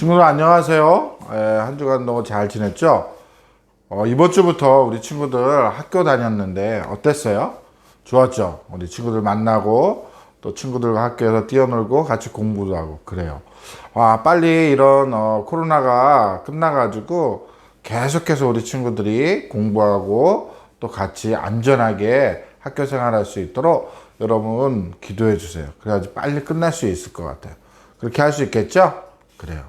친구들 안녕하세요. 예, 한 주간 너무 잘 지냈죠? 어, 이번 주부터 우리 친구들 학교 다녔는데 어땠어요? 좋았죠? 우리 친구들 만나고 또 친구들과 학교에서 뛰어놀고 같이 공부도 하고 그래요. 와 빨리 이런 어, 코로나가 끝나가지고 계속해서 우리 친구들이 공부하고 또 같이 안전하게 학교 생활할 수 있도록 여러분 기도해 주세요. 그래야지 빨리 끝날 수 있을 것 같아요. 그렇게 할 수 있겠죠? 그래요.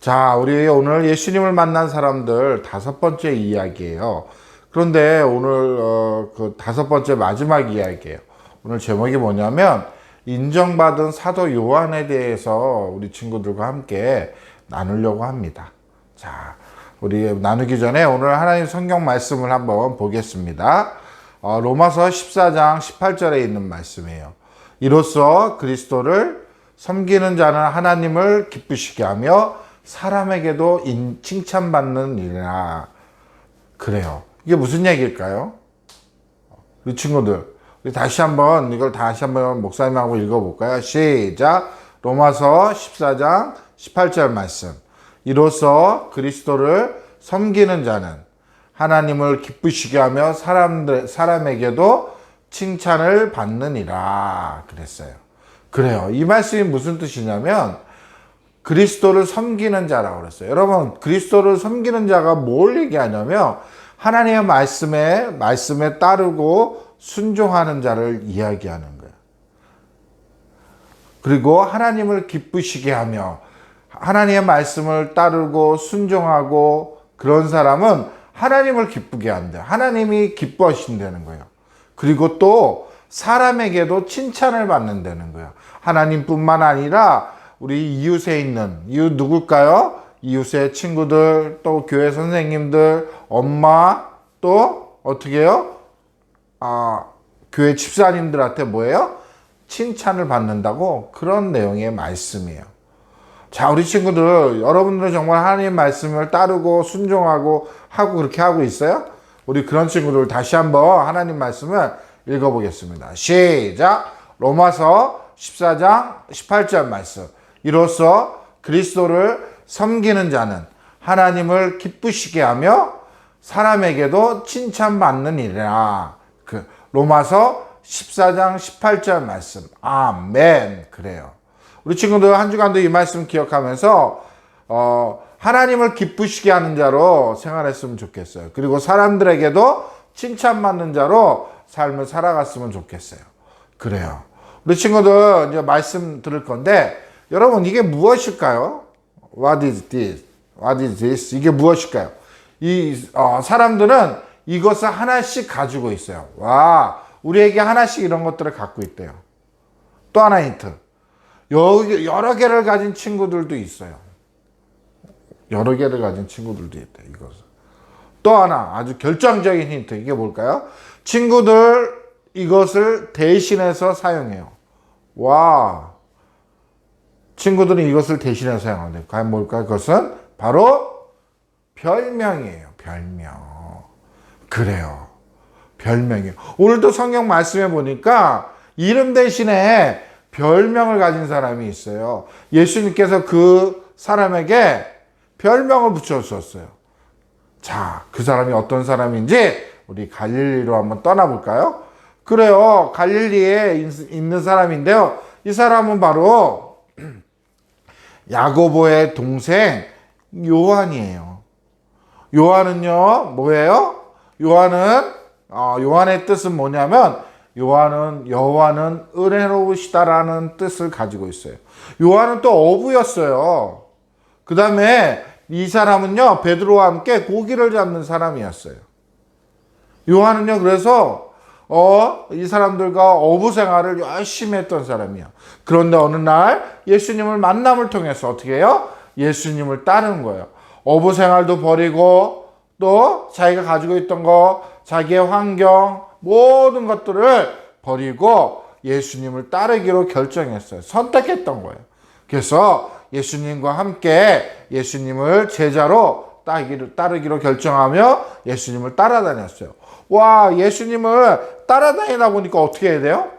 자, 우리 오늘 예수님을 만난 사람들 다섯 번째 이야기예요. 그런데 오늘 어, 그 다섯 번째 마지막 이야기예요. 오늘 제목이 뭐냐면 인정받은 사도 요한에 대해서 우리 친구들과 함께 나누려고 합니다. 자, 우리 나누기 전에 오늘 하나님 성경 말씀을 한번 보겠습니다. 어, 로마서 14장 18절에 있는 말씀이에요. 이로써 그리스도를 섬기는 자는 하나님을 기쁘시게 하며 사람에게도 인, 칭찬받는 일이라. 그래요. 이게 무슨 얘기일까요? 우리 친구들, 우리 다시 한번 이걸 다시 한번 목사님하고 읽어볼까요? 시작. 로마서 14장 18절 말씀. 이로써 그리스도를 섬기는 자는 하나님을 기쁘시게 하며 사람들, 사람에게도 칭찬을 받느니라. 그랬어요. 그래요. 이 말씀이 무슨 뜻이냐면, 그리스도를 섬기는 자라고 그랬어요. 여러분, 그리스도를 섬기는 자가 뭘 얘기하냐면, 하나님의 말씀에, 말씀에 따르고 순종하는 자를 이야기하는 거예요. 그리고 하나님을 기쁘시게 하며, 하나님의 말씀을 따르고 순종하고 그런 사람은 하나님을 기쁘게 한다. 하나님이 기뻐하신다는 거예요. 그리고 또 사람에게도 칭찬을 받는다는 거예요. 하나님뿐만 아니라 우리 이웃에 있는 이웃 누굴까요? 이웃의 친구들, 또 교회 선생님들, 엄마, 또 어떻게 해요? 아, 교회 집사님들한테 뭐예요? 칭찬을 받는다고 그런 내용의 말씀이에요. 자, 우리 친구들, 여러분들은 정말 하나님 말씀을 따르고 순종하고 하고 그렇게 하고 있어요? 우리 그런 친구들 다시 한번 하나님 말씀을 읽어보겠습니다. 시작! 로마서 14장 18절 말씀. 이로써 그리스도를 섬기는 자는 하나님을 기쁘시게 하며 사람에게도 칭찬받는 일이라. 그 로마서 14장 18절 말씀. 아멘. 그래요. 우리 친구들 한 주간도 이 말씀 기억하면서 어, 하나님을 기쁘시게 하는 자로 생활했으면 좋겠어요. 그리고 사람들에게도 칭찬받는 자로 삶을 살아갔으면 좋겠어요. 그래요. 우리 친구들 이제 말씀 들을 건데 여러분 이게 무엇일까요? What is this? What is this? 이게 무엇일까요? 이 어, 사람들은 이것을 하나씩 가지고 있어요. 와, 우리에게 하나씩 이런 것들을 갖고 있대요. 또 하나 힌트. 여러 개를 가진 친구들도 있어요. 여러 개를 가진 친구들도 있대, 이것은. 또 하나, 아주 결정적인 힌트. 이게 뭘까요? 친구들 이것을 대신해서 사용해요. 와. 친구들은 이것을 대신해서 사용하는데, 과연 뭘까요? 그것은 바로 별명이에요. 별명. 그래요. 별명이에요. 오늘도 성경 말씀해 보니까 이름 대신에 별명을 가진 사람이 있어요. 예수님께서 그 사람에게 별명을 붙여주셨어요. 자, 그 사람이 어떤 사람인지 우리 갈릴리로 한번 떠나볼까요? 그래요. 갈릴리에 있는 사람인데요. 이 사람은 바로 야고보의 동생 요한이에요. 요한은요, 뭐예요? 요한은, 어, 요한의 뜻은 뭐냐면, 요한은 여호와는 은혜로우시다라는 뜻을 가지고 있어요. 요한은 또 어부였어요. 그 다음에 이 사람은요 베드로와 함께 고기를 잡는 사람이었어요. 요한은요 그래서 어 이 사람들과 어부 생활을 열심히 했던 사람이야. 그런데 어느 날 예수님을 만남을 통해서 어떻게 해요? 예수님을 따르는 거예요. 어부 생활도 버리고 또 자기가 가지고 있던 거, 자기의 환경, 모든 것들을 버리고 예수님을 따르기로 결정했어요. 선택했던 거예요. 그래서 예수님과 함께 예수님을 제자로 따르기로 결정하며 예수님을 따라다녔어요. 와, 예수님을 따라다니다 보니까 어떻게 해야 돼요?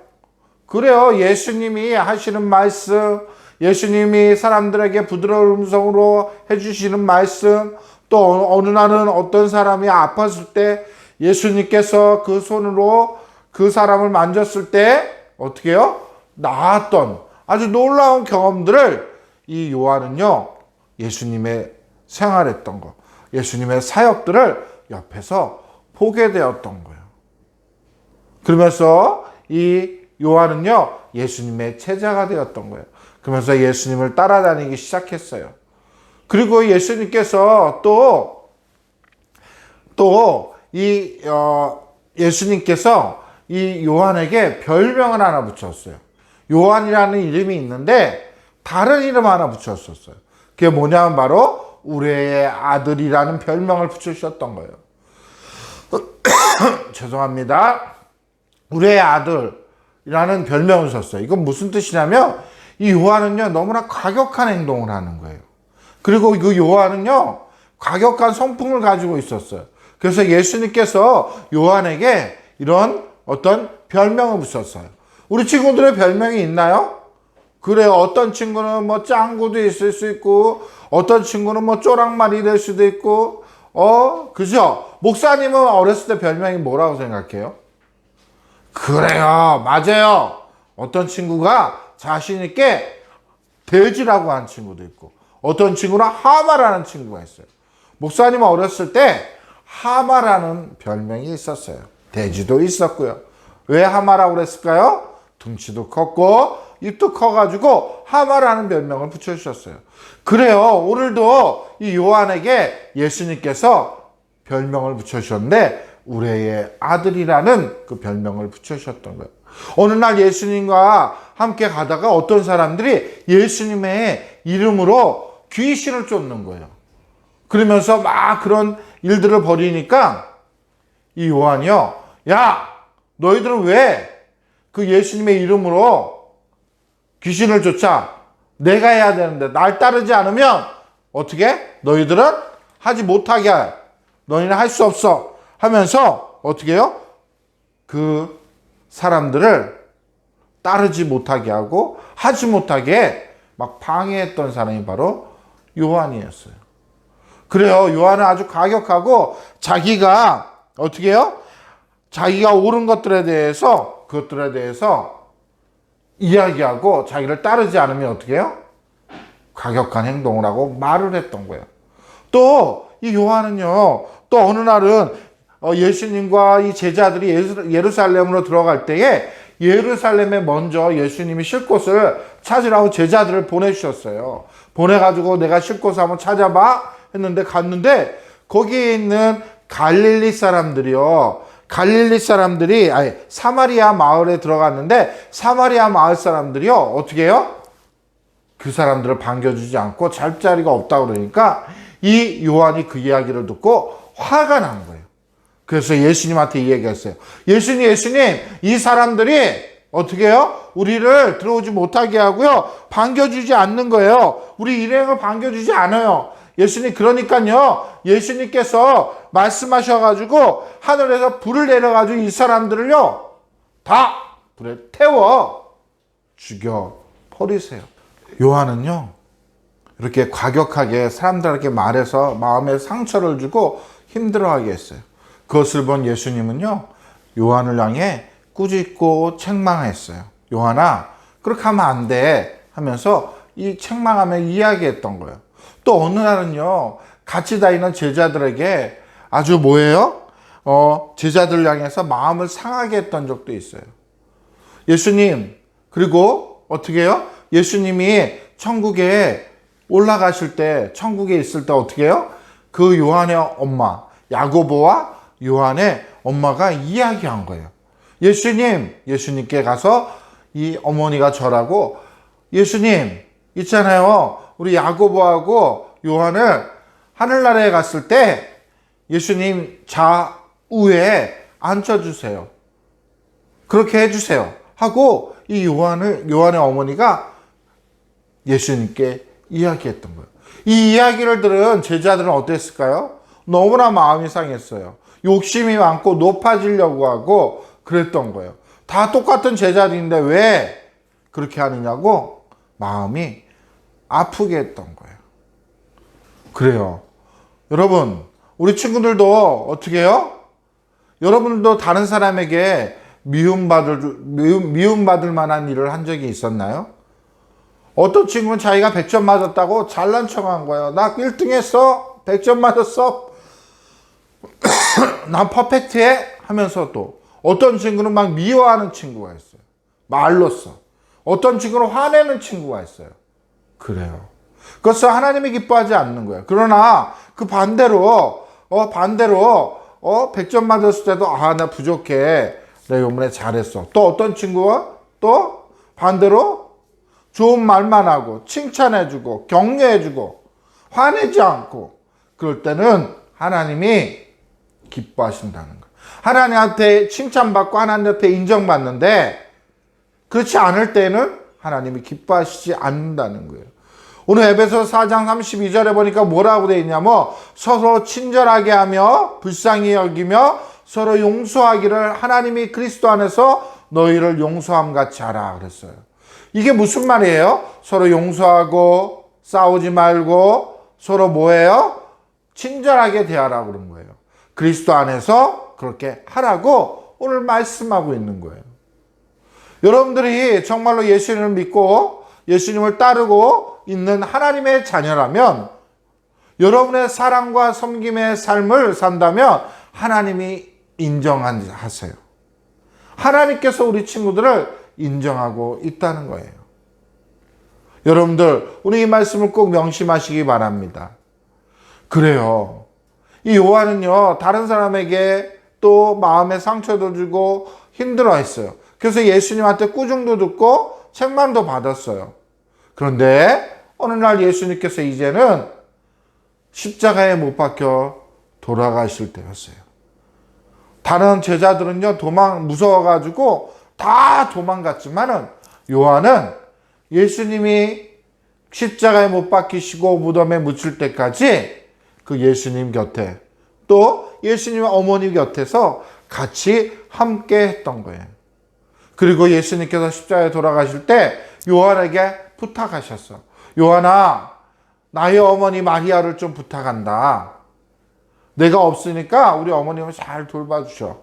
그래요. 예수님이 하시는 말씀, 예수님이 사람들에게 부드러운 음성으로 해주시는 말씀, 또 어느 날은 어떤 사람이 아팠을 때 예수님께서 그 손으로 그 사람을 만졌을 때 어떻게 해요? 나았던 아주 놀라운 경험들을 이 요한은요, 예수님의 생활했던 거, 예수님의 사역들을 옆에서 보게 되었던 거예요. 그러면서 이 요한은요, 예수님의 제자가 되었던 거예요. 그러면서 예수님을 따라다니기 시작했어요. 그리고 예수님께서 또, 또, 이, 어, 예수님께서 이 요한에게 별명을 하나 붙였어요. 요한이라는 이름이 있는데, 다른 이름 하나 붙였었어요. 그게 뭐냐면 바로, 우리의 아들이라는 별명을 붙여주셨던 거예요. 죄송합니다. 우리의 아들이라는 별명을 썼어요. 이건 무슨 뜻이냐면 이 요한은요 너무나 과격한 행동을 하는 거예요. 그리고 그 요한은요 과격한 성품을 가지고 있었어요. 그래서 예수님께서 요한에게 이런 어떤 별명을 붙였어요. 우리 친구들의 별명이 있나요? 그래요. 어떤 친구는 뭐 짱구도 있을 수 있고, 어떤 친구는 뭐 쪼랑말이 될 수도 있고, 어, 그죠? 목사님은 어렸을 때 별명이 뭐라고 생각해요? 그래요. 맞아요. 어떤 친구가 자신있게 돼지라고 한 친구도 있고, 어떤 친구는 하마라는 친구가 있어요. 목사님은 어렸을 때 하마라는 별명이 있었어요. 돼지도 있었고요. 왜 하마라고 그랬을까요? 등치도 컸고, 입도 커가지고 하마라는 별명을 붙여주셨어요. 그래요. 오늘도 이 요한에게 예수님께서 별명을 붙여주셨는데, 우리의 아들이라는 그 별명을 붙여주셨던 거예요. 어느 날 예수님과 함께 가다가 어떤 사람들이 예수님의 이름으로 귀신을 쫓는 거예요. 그러면서 막 그런 일들을 벌이니까 이 요한이요. 야, 너희들은 왜 그 예수님의 이름으로 귀신을 쫓아? 내가 해야 되는데 날 따르지 않으면 어떻게? 너희들은 하지 못하게 해. 너희는 할 수 없어. 하면서 어떻게 해요? 그 사람들을 따르지 못하게 하고 하지 못하게 막 방해했던 사람이 바로 요한이었어요. 그래요. 요한은 아주 과격하고 자기가 어떻게 해요? 자기가 옳은 것들에 대해서 그것들에 대해서 이야기하고 자기를 따르지 않으면 어떻게 해요? 과격한 행동을 하고 말을 했던 거예요. 또 이 요한은요. 또 어느 날은 어, 예수님과 이 제자들이 예루- 예루살렘으로 들어갈 때에 예루살렘에 먼저 예수님이 쉴 곳을 찾으라고 제자들을 보내주셨어요. 보내가지고 내가 쉴 곳을 한번 찾아봐 했는데 갔는데 거기에 있는 갈릴리 사람들이요. 갈릴리 사람들이 아니 사마리아 마을에 들어갔는데 사마리아 마을 사람들이요 어떻게 해요? 그 사람들을 반겨주지 않고 잘 자리가 없다 그러니까 이 요한이 그 이야기를 듣고 화가 난 거예요. 그래서 예수님한테 이 얘기했어요. 예수님, 예수님, 이 사람들이 어떻게 해요? 우리를 들어오지 못하게 하고요. 반겨주지 않는 거예요. 우리 일행을 반겨주지 않아요. 예수님, 그러니까요. 예수님께서 말씀하셔가지고 하늘에서 불을 내려가지고 이 사람들을요. 다 불에 태워 죽여 버리세요. 요한은요. 이렇게 과격하게 사람들에게 말해서 마음에 상처를 주고 힘들어하게 했어요. 그것을 본 예수님은요, 요한을 향해 꾸짖고 책망했어요. 요한아, 그렇게 하면 안 돼. 하면서 이 책망하며 이야기했던 거예요. 또 어느 날은요, 같이 다니는 제자들에게 아주 뭐예요? 어, 제자들 향해서 마음을 상하게 했던 적도 있어요. 예수님, 그리고 어떻게 해요? 예수님이 천국에 올라가실 때, 천국에 있을 때 어떻게 해요? 그 요한의 엄마, 야고보와 요한의 엄마가 이야기한 거예요. 예수님, 예수님께 가서 이 어머니가 절하고, 예수님, 있잖아요. 우리 야고보하고 요한을 하늘나라에 갔을 때 예수님 좌우에 앉혀주세요. 그렇게 해주세요. 하고 이 요한을, 요한의 어머니가 예수님께 이야기했던 거예요. 이 이야기를 들은 제자들은 어땠을까요? 너무나 마음이 상했어요. 욕심이 많고 높아지려고 하고 그랬던 거예요. 다 똑같은 제자들인데 왜 그렇게 하느냐고 마음이 아프게 했던 거예요. 그래요. 여러분, 우리 친구들도 어떻게 해요? 여러분도 다른 사람에게 미움받을, 미움, 미움받을 만한 일을 한 적이 있었나요? 어떤 친구는 자기가 100점 맞았다고 잘난 척 한 거예요. 나 1등 했어. 100점 맞았어. 난 퍼펙트해. 하면서 또 어떤 친구는 막 미워하는 친구가 있어요. 말로써. 어떤 친구는 화내는 친구가 있어요. 그래요. 그것을 하나님이 기뻐하지 않는 거예요. 그러나 그 반대로, 어, 반대로, 어, 100점 맞았을 때도, 아, 나 부족해. 내가 이번에 잘했어. 또 어떤 친구와 또 반대로 좋은 말만 하고, 칭찬해주고, 격려해주고, 화내지 않고, 그럴 때는 하나님이 기뻐하신다는 거예요. 하나님한테 칭찬받고 하나님한테 인정받는데, 그렇지 않을 때는 하나님이 기뻐하시지 않는다는 거예요. 오늘 에베소 4장 32절에 보니까 뭐라고 되어 있냐면 서로 친절하게 하며 불쌍히 여기며 서로 용서하기를 하나님이 그리스도 안에서 너희를 용서함 같이 하라 그랬어요. 이게 무슨 말이에요? 서로 용서하고 싸우지 말고 서로 뭐예요? 친절하게 대하라 그런 거예요. 그리스도 안에서 그렇게 하라고 오늘 말씀하고 있는 거예요. 여러분들이 정말로 예수님을 믿고 예수님을 따르고 있는 하나님의 자녀라면 여러분의 사랑과 섬김의 삶을 산다면 하나님이 인정하세요. 하나님께서 우리 친구들을 인정하고 있다는 거예요. 여러분들, 우리 이 말씀을 꼭 명심하시기 바랍니다. 그래요. 이 요한은요, 다른 사람에게 또 마음에 상처도 주고 힘들어 했어요. 그래서 예수님한테 꾸중도 듣고 책망도 받았어요. 그런데 어느 날 예수님께서 이제는 십자가에 못 박혀 돌아가실 때였어요. 다른 제자들은요, 도망, 무서워가지고 다 도망갔지만은 요한은 예수님이 십자가에 못 박히시고 무덤에 묻힐 때까지 그 예수님 곁에 또 예수님의 어머니 곁에서 같이 함께 했던 거예요. 그리고 예수님께서 십자가에 돌아가실 때 요한에게 부탁하셨어. 요한아, 나의 어머니 마리아를 좀 부탁한다. 내가 없으니까 우리 어머님을 잘 돌봐주셔.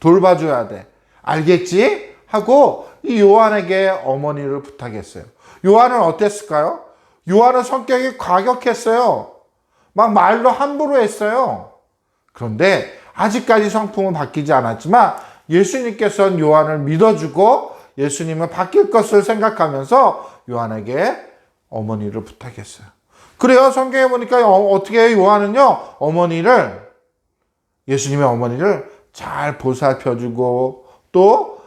돌봐줘야 돼. 알겠지? 하고 이 요한에게 어머니를 부탁했어요. 요한은 어땠을까요? 요한은 성격이 과격했어요. 막 말도 함부로 했어요. 그런데 아직까지 성품은 바뀌지 않았지만 예수님께서는 요한을 믿어주고 예수님은 바뀔 것을 생각하면서 요한에게 어머니를 부탁했어요. 그래요. 성경에 보니까 어, 떻게 요한은요, 어머니를, 예수님의 어머니를 잘 보살펴주고 또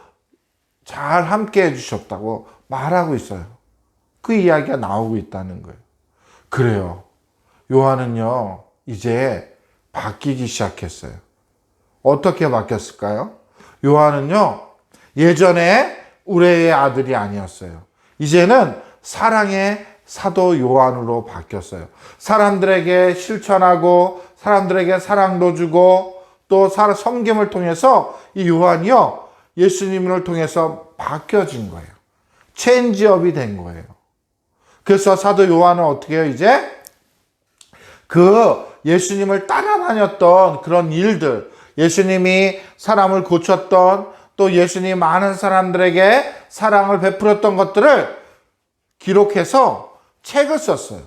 잘 함께 해주셨다고 말하고 있어요. 그 이야기가 나오고 있다는 거예요. 그래요. 요한은요, 이제 바뀌기 시작했어요. 어떻게 바뀌었을까요? 요한은요, 예전에 우레의 아들이 아니었어요. 이제는 사랑의 사도 요한으로 바뀌었어요. 사람들에게 실천하고 사람들에게 사랑도 주고 또 섬김을 통해서 이 요한이요 예수님을 통해서 바뀌어진 거예요. 체인지업이 된 거예요. 그래서 사도 요한은 어떻게 해요 이제 그 예수님을 따라다녔던 그런 일들 예수님이 사람을 고쳤던 또 예수님 많은 사람들에게 사랑을 베풀었던 것들을 기록해서 책을 썼어요.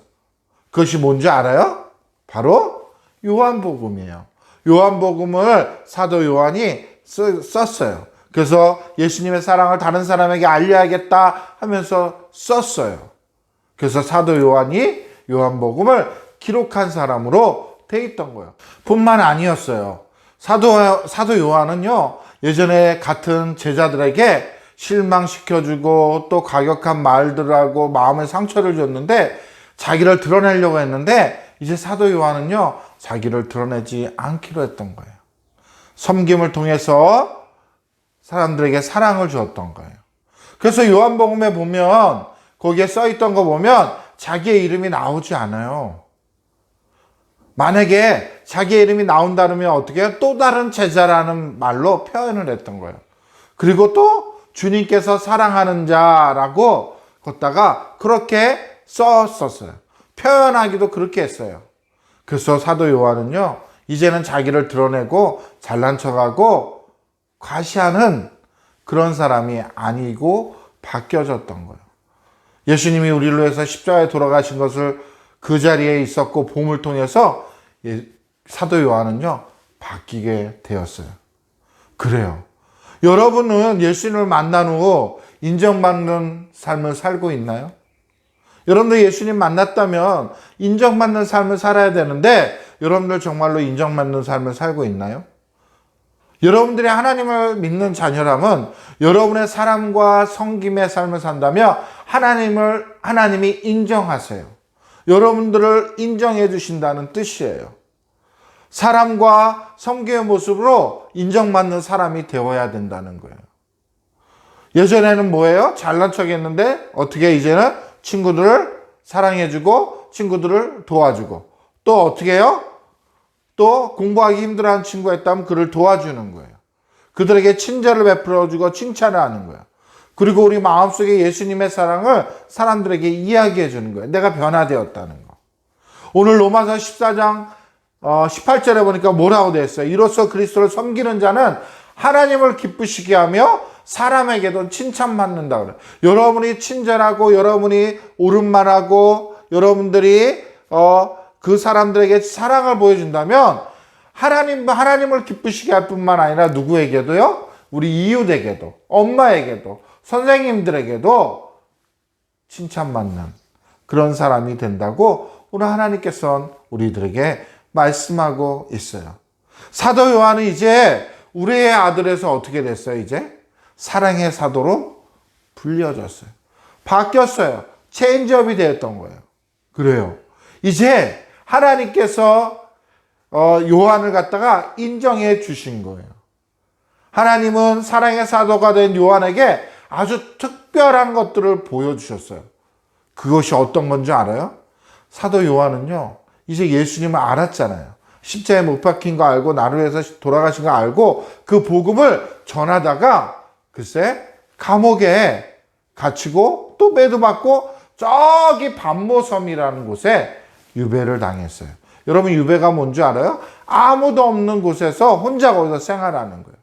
그것이 뭔지 알아요? 바로 요한복음이에요. 요한복음을 사도 요한이 썼어요. 그래서 예수님의 사랑을 다른 사람에게 알려야겠다 하면서 썼어요. 그래서 사도 요한이 요한복음을 기록한 사람으로 돼 있던 거예요. 뿐만 아니었어요. 사도, 사도 요한은요, 예전에 같은 제자들에게 실망시켜주고 또 가격한 말들하고 마음의 상처를 줬는데 자기를 드러내려고 했는데 이제 사도 요한은요, 자기를 드러내지 않기로 했던 거예요. 섬김을 통해서 사람들에게 사랑을 주었던 거예요. 그래서 요한복음에 보면 거기에 써 있던 거 보면 자기의 이름이 나오지 않아요. 만약에 자기의 이름이 나온다면 어떻게 해요? 또 다른 제자라는 말로 표현을 했던 거예요. 그리고 또 주님께서 사랑하는 자라고 걷다가 그렇게 썼었어요. 표현하기도 그렇게 했어요. 그래서 사도 요한은요, 이제는 자기를 드러내고 잘난 척하고 과시하는 그런 사람이 아니고 바뀌어졌던 거예요. 예수님이 우리를 위해서 십자가에 돌아가신 것을 그 자리에 있었고 봄을 통해서 예, 사도 요한은요 바뀌게 되었어요. 그래요. 여러분은 예수님을 만난 후 인정받는 삶을 살고 있나요? 여러분들 예수님 만났다면 인정받는 삶을 살아야 되는데 여러분들 정말로 인정받는 삶을 살고 있나요? 여러분들이 하나님을 믿는 자녀라면 여러분의 사람과 성김의 삶을 산다며 하나님을 하나님이 인정하세요. 여러분들을 인정해 주신다는 뜻이에요. 사람과 성김의 모습으로 인정받는 사람이 되어야 된다는 거예요. 예전에는 뭐예요? 잘난 척 했는데 어떻게 이제는 친구들을 사랑해주고 친구들을 도와주고 또 어떻게 해요? 또 공부하기 힘들어하는 친구가 있다면 그를 도와주는 거예요. 그들에게 친절을 베풀어주고 칭찬을 하는 거예요. 그리고 우리 마음속에 예수님의 사랑을 사람들에게 이야기해 주는 거예요. 내가 변화되었다는 거. 오늘 로마서 14장 18절에 보니까 뭐라고 되어 있어요? 이로써 그리스도를 섬기는 자는 하나님을 기쁘시게 하며 사람에게도 칭찬받는다 그래요. 여러분이 친절하고 여러분이 옳은 말하고 여러분들이 어, 그 사람들에게 사랑을 보여준다면 하나님 하나님을 기쁘시게 할 뿐만 아니라 누구에게도요? 우리 이웃에게도 엄마에게도 선생님들에게도 칭찬받는 그런 사람이 된다고 오늘 하나님께서는 우리들에게 말씀하고 있어요. 사도 요한은 이제 우리의 아들에서 어떻게 됐어요, 이제? 사랑의 사도로 불려졌어요. 바뀌었어요. 체인지업이 되었던 거예요. 그래요. 이제 하나님께서 어, 요한을 갖다가 인정해 주신 거예요. 하나님은 사랑의 사도가 된 요한에게 아주 특별한 것들을 보여주셨어요. 그것이 어떤 건지 알아요? 사도 요한은요, 이제 예수님을 알았잖아요. 십자에 못 박힌 거 알고 나를 위해서 돌아가신 거 알고 그 복음을 전하다가 글쎄 감옥에 갇히고 또 매도 받고 저기 반모섬이라는 곳에 유배를 당했어요. 여러분 유배가 뭔지 알아요? 아무도 없는 곳에서 혼자 거기서 생활하는 거예요.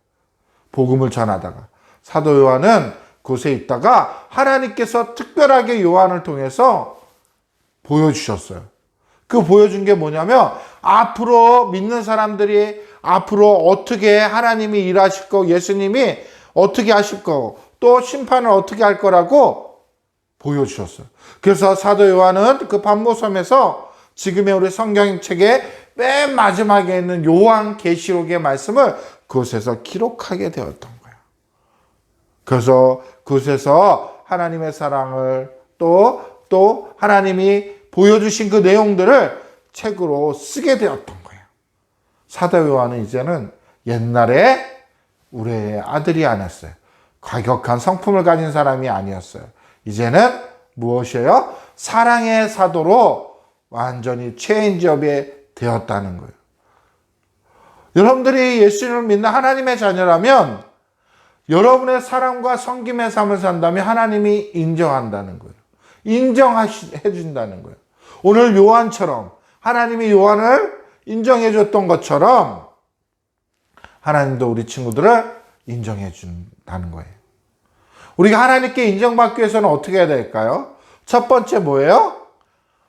복음을 전하다가 사도 요한은 곳에 있다가 하나님께서 특별하게 요한을 통해서 보여주셨어요. 그 보여준 게 뭐냐면 앞으로 믿는 사람들이 앞으로 어떻게 하나님이 일하실 거 예수님이 어떻게 하실 거 또 심판을 어떻게 할 거라고 보여주셨어요. 그래서 사도 요한은 그 반모섬에서 지금의 우리 성경책의 맨 마지막에 있는 요한 계시록의 말씀을 그곳에서 기록하게 되었던 거예요. 그래서 그곳에서 하나님의 사랑을 또 또 하나님이 보여주신 그 내용들을 책으로 쓰게 되었던 거예요. 사도 요한은 이제는 옛날에 우리의 아들이 아니었어요. 과격한 성품을 가진 사람이 아니었어요. 이제는 무엇이에요? 사랑의 사도로 완전히 체인지업이 되었다는 거예요. 여러분들이 예수님을 믿는 하나님의 자녀라면 여러분의 사랑과 성김의 삶을 산다면 하나님이 인정한다는 거예요. 인정해 준다는 거예요. 오늘 요한처럼 하나님이 요한을 인정해 줬던 것처럼 하나님도 우리 친구들을 인정해 준다는 거예요. 우리가 하나님께 인정받기 위해서는 어떻게 해야 될까요? 첫 번째 뭐예요?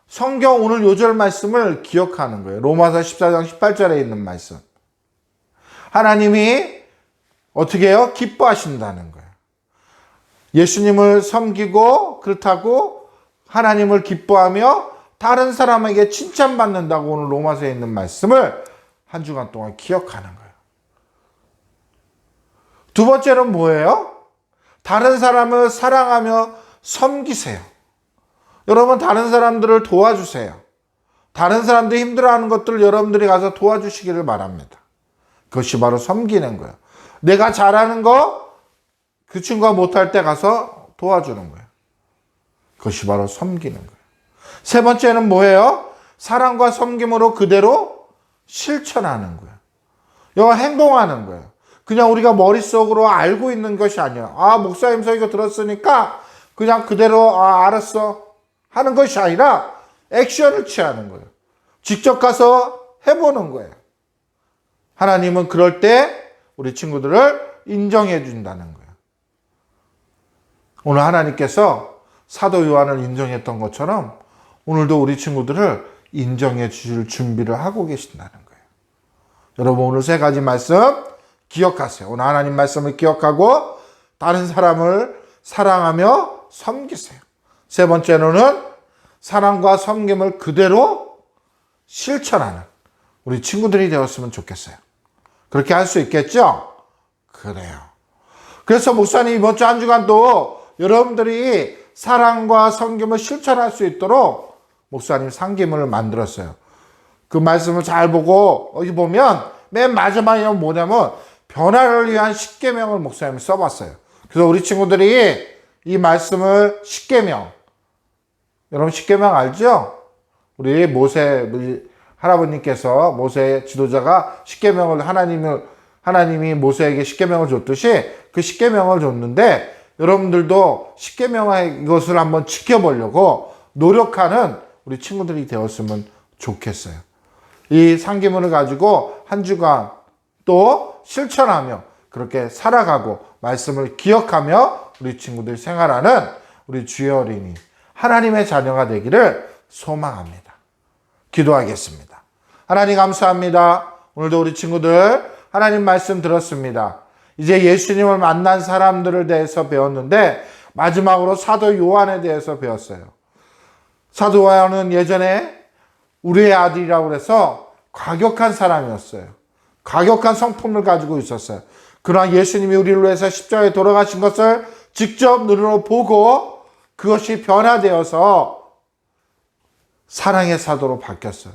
성경 오늘 요절 말씀을 기억하는 거예요. 로마서 14장 18절에 있는 말씀. 하나님이 어떻게 해요? 기뻐하신다는 거예요. 예수님을 섬기고 그렇다고 하나님을 기뻐하며 다른 사람에게 칭찬받는다고 오늘 로마서에 있는 말씀을 한 주간 동안 기억하는 거예요. 두 번째는 뭐예요? 다른 사람을 사랑하며 섬기세요. 여러분, 다른 사람들을 도와주세요. 다른 사람들이 힘들어하는 것들을 여러분들이 가서 도와주시기를 바랍니다. 그것이 바로 섬기는 거예요. 내가 잘하는 거, 그 친구가 못할 때 가서 도와주는 거예요. 그것이 바로 섬기는 거예요. 세 번째는 뭐예요? 사랑과 섬김으로 그대로 실천하는 거예요. 여 행동하는 거예요. 그냥 우리가 머릿속으로 알고 있는 것이 아니야. 아, 목사님 설교 들었으니까 그냥 그대로 아, 알았어. 하는 것이 아니라 액션을 취하는 거예요. 직접 가서 해보는 거예요. 하나님은 그럴 때 우리 친구들을 인정해 준다는 거예요. 오늘 하나님께서 사도 요한을 인정했던 것처럼 오늘도 우리 친구들을 인정해 주실 준비를 하고 계신다는 거예요. 여러분 오늘 세 가지 말씀 기억하세요. 오늘 하나님 말씀을 기억하고 다른 사람을 사랑하며 섬기세요. 세 번째로는 사랑과 섬김을 그대로 실천하는 우리 친구들이 되었으면 좋겠어요. 그렇게 할 수 있겠죠? 그래요. 그래서 목사님 이번 주 한 주간도 여러분들이 사랑과 섬김을 실천할 수 있도록 목사님 상기문을 만들었어요. 그 말씀을 잘 보고 여기 보면 맨 마지막에 뭐냐면 변화를 위한 10계명을 목사님이 써봤어요. 그래서 우리 친구들이 이 말씀을 10계명 여러분 10계명 알죠? 우리 모세 우리 할아버님께서 모세 지도자가 10계명을 하나님을 하나님이 모세에게 10계명을 줬듯이 그 10계명을 줬는데 여러분들도 10계명의 이것을 한번 지켜보려고 노력하는 우리 친구들이 되었으면 좋겠어요. 이 상기문을 가지고 한 주간 또 실천하며 그렇게 살아가고 말씀을 기억하며 우리 친구들 생활하는 우리 주여 어린이 하나님의 자녀가 되기를 소망합니다. 기도하겠습니다. 하나님 감사합니다. 오늘도 우리 친구들 하나님 말씀 들었습니다. 이제 예수님을 만난 사람들을 대해서 배웠는데 마지막으로 사도 요한에 대해서 배웠어요. 사도 요한은 예전에 우리의 아들이라고 해서 과격한 사람이었어요. 과격한 성품을 가지고 있었어요. 그러나 예수님이 우리를 위해서 십자가에 돌아가신 것을 직접 눈으로 보고 그것이 변화되어서 사랑의 사도로 바뀌었어요.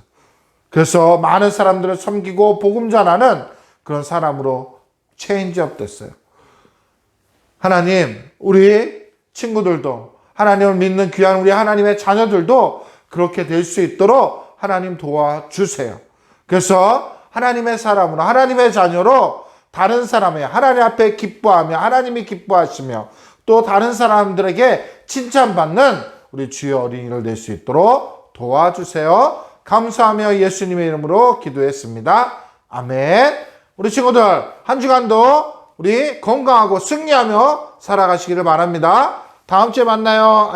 그래서 많은 사람들을 섬기고 복음 전하는 그런 사람으로 체인지업 됐어요. 하나님, 우리 친구들도 하나님을 믿는 귀한 우리 하나님의 자녀들도 그렇게 될 수 있도록 하나님 도와주세요. 그래서 하나님의 사람으로 하나님의 자녀로 다른 사람의 하나님 앞에 기뻐하며 하나님이 기뻐하시며 또 다른 사람들에게 칭찬받는 우리 주의 어린이를 될수 있도록 도와주세요. 감사하며 예수님의 이름으로 기도했습니다. 아멘. 우리 친구들 한 주간도 우리 건강하고 승리하며 살아가시기를 바랍니다. 다음 주에 만나요.